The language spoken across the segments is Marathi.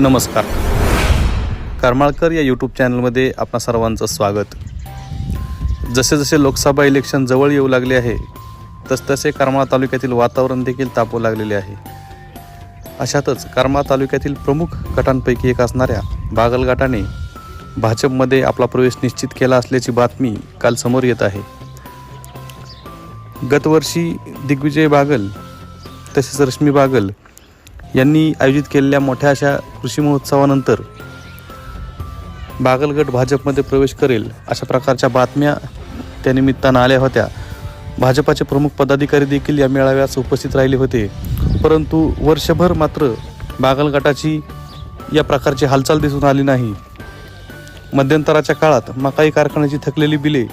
नमस्कार. करमाळकर या यूट्यूब चॅनलमध्ये आपणा सर्वांचं स्वागत. जसे जसे लोकसभा इलेक्शन जवळ येऊ लागले आहे तसतसे करमाळा तालुक्यातील वातावरण देखील तापू लागलेले आहे. अशातच करमाळा तालुक्यातील प्रमुख गटांपैकी एक असणाऱ्या बागलगाटाने भाजपमध्ये आपला प्रवेश निश्चित केला असल्याची बातमी काल समोर येत आहे. गतवर्षी दिग्विजय बागल तसेच रश्मी बागल यांनी आयोजित केलेल्या मोठ्या अशा कृषी महोत्सवानंतर बागलगट भाजपमध्ये प्रवेश करेल अशा प्रकारच्या बातम्या त्या निमित्तानं आल्या होत्या. भाजपाचे प्रमुख पदाधिकारी देखील या मेळाव्यास उपस्थित राहिले होते. परंतु वर्षभर मात्र बागलगटाची या प्रकारची हालचाल दिसून आली नाही. मध्यंतराच्या काळात मकाई कारखान्याची थकलेली बिले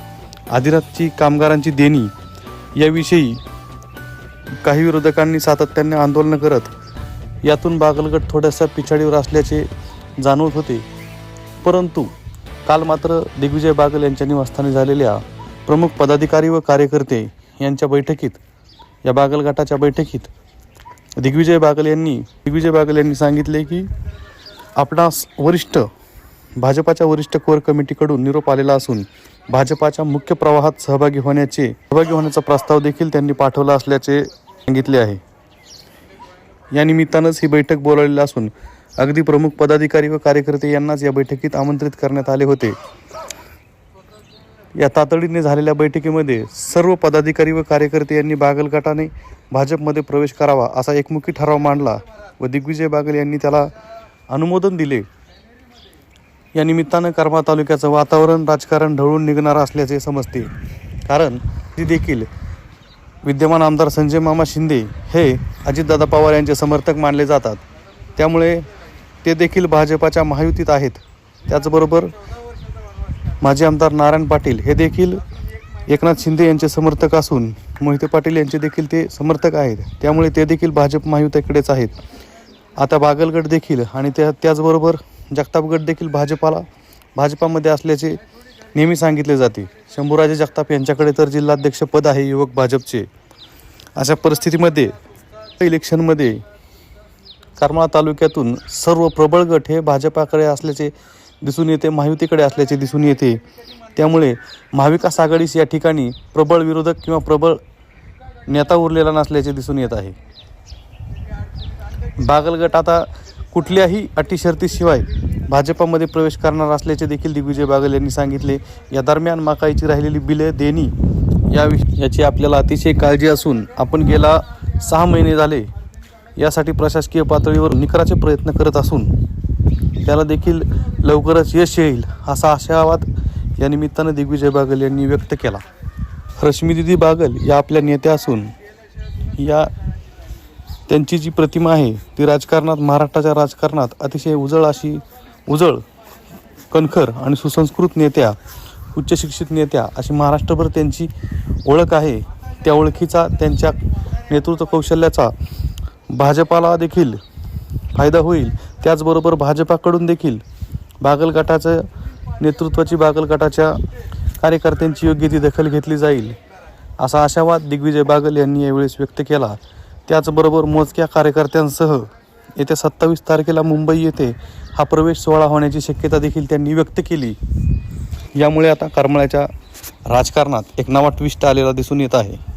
आदिरातची कामगारांची देणी याविषयी काही विरोधकांनी सातत्याने आंदोलनं करत यातून बागलगट थोड्याशा पिछाडीवर असल्याचे जाणवत होते. परंतु काल मात्र दिग्विजय बागल यांच्या निवासस्थानी झालेल्या प्रमुख पदाधिकारी व कार्यकर्ते यांच्या बैठकीत या बागल गटाच्या बैठकीत दिग्विजय बागल यांनी दिग्विजय बागल यांनी सांगितले की आपणास वरिष्ठ भाजपाच्या वरिष्ठ कोर कमिटीकडून निरोप आलेला असून भाजपाच्या मुख्य प्रवाहात सहभागी होण्याचे सहभागी होण्याचा प्रस्ताव देखील त्यांनी पाठवला असल्याचे सांगितले आहे. या निमित्तानंच ही बैठक बोलावलेली असून अगदी प्रमुख पदाधिकारी व कार्यकर्ते यांनाच या बैठकीत आमंत्रित करण्यात आले होते. या तातडीने झालेल्या बैठकीमध्ये सर्व पदाधिकारी व कार्यकर्ते यांनी बागल गटाने भाजपमध्ये प्रवेश करावा असा एकमुखी ठराव मांडला व दिग्विजय बागल यांनी त्याला अनुमोदन दिले. या निमित्तानं करमाळा तालुक्याचं वातावरण राजकारण ढळून निघणार असल्याचे समजते. कारण ती देखील विद्यमान आमदार संजय मामा शिंदे हे अजितदादा पवार यांचे समर्थक मानले जातात. त्यामुळे ते देखील भाजपाच्या महायुतीत आहेत. त्याचबरोबर माजी आमदार नारायण पाटील हे देखील एकनाथ शिंदे यांचे समर्थक असून मोहिते पाटील यांचे देखील ते समर्थक आहेत. त्यामुळे ते देखील भाजप महायुतीकडेच आहेत. आता बागलगड देखील आणि त्या त्याचबरोबर जगतापगड देखील भाजपाला भाजपामध्ये असल्याचे नेहमी सांगितले जाते शंभूराजे जगताप यांच्याकडे तर जिल्हाध्यक्ष पद आहे युवक भाजपचे. अशा परिस्थितीमध्ये इलेक्शनमध्ये करमाळा तालुक्यातून सर्व प्रबळ गट हे भाजपाकडे असल्याचे दिसून येते महायुतीकडे असल्याचे दिसून येते. त्यामुळे महाविकास आघाडीस या ठिकाणी प्रबळ विरोधक किंवा प्रबळ नेता उरलेला नसल्याचे दिसून येत आहे. बागलगट आता कुठल्याही अटी शर्तीशिवाय भाजपामध्ये प्रवेश करणार असल्याचे देखील दिग्विजय बागल यांनी सांगितले. या दरम्यान माकाईची राहिलेली बिले देणी या विष- याची आपल्याला अतिशय काळजी असून आपण गेला सहा महिने झाले. यासाठी प्रशासकीय पातळीवर निकराचे प्रयत्न करत असून त्याला देखील लवकरच यश येईल असा आशावाद या निमित्तानं दिग्विजय बागल यांनी व्यक्त केला. रश्मीदिदी बागल या आपल्या नेत्या असून या त्यांची जी प्रतिमा आहे ती राजकारणात महाराष्ट्राच्या राजकारणात अतिशय उजळ अशी उजळ कणखर आणि सुसंस्कृत नेत्या उच्च शिक्षित नेत्या अशी महाराष्ट्रभर त्यांची ओळख आहे. त्या ओळखीचा त्यांच्या नेतृत्व कौशल्याचा भाजपाला देखील फायदा होईल. त्याचबरोबर भाजपाकडून देखील बागल गटाचं नेतृत्वाची बागल गटाच्या कार्यकर्त्यांची योग्य ती दखल घेतली जाईल असा आशावाद दिग्विजय बागल यांनी यावेळेस व्यक्त केला. त्याचबरोबर मोजक्या कार्यकर्त्यांसह येत्या सत्तावीस तारखेला मुंबई येथे हा प्रवेश सोहळा होण्याची शक्यता देखील त्यांनी व्यक्त केली. यामुळे आता करमळ्याच्या राजकारणात एक नवा ट्विस्ट आलेला दिसून येत आहे.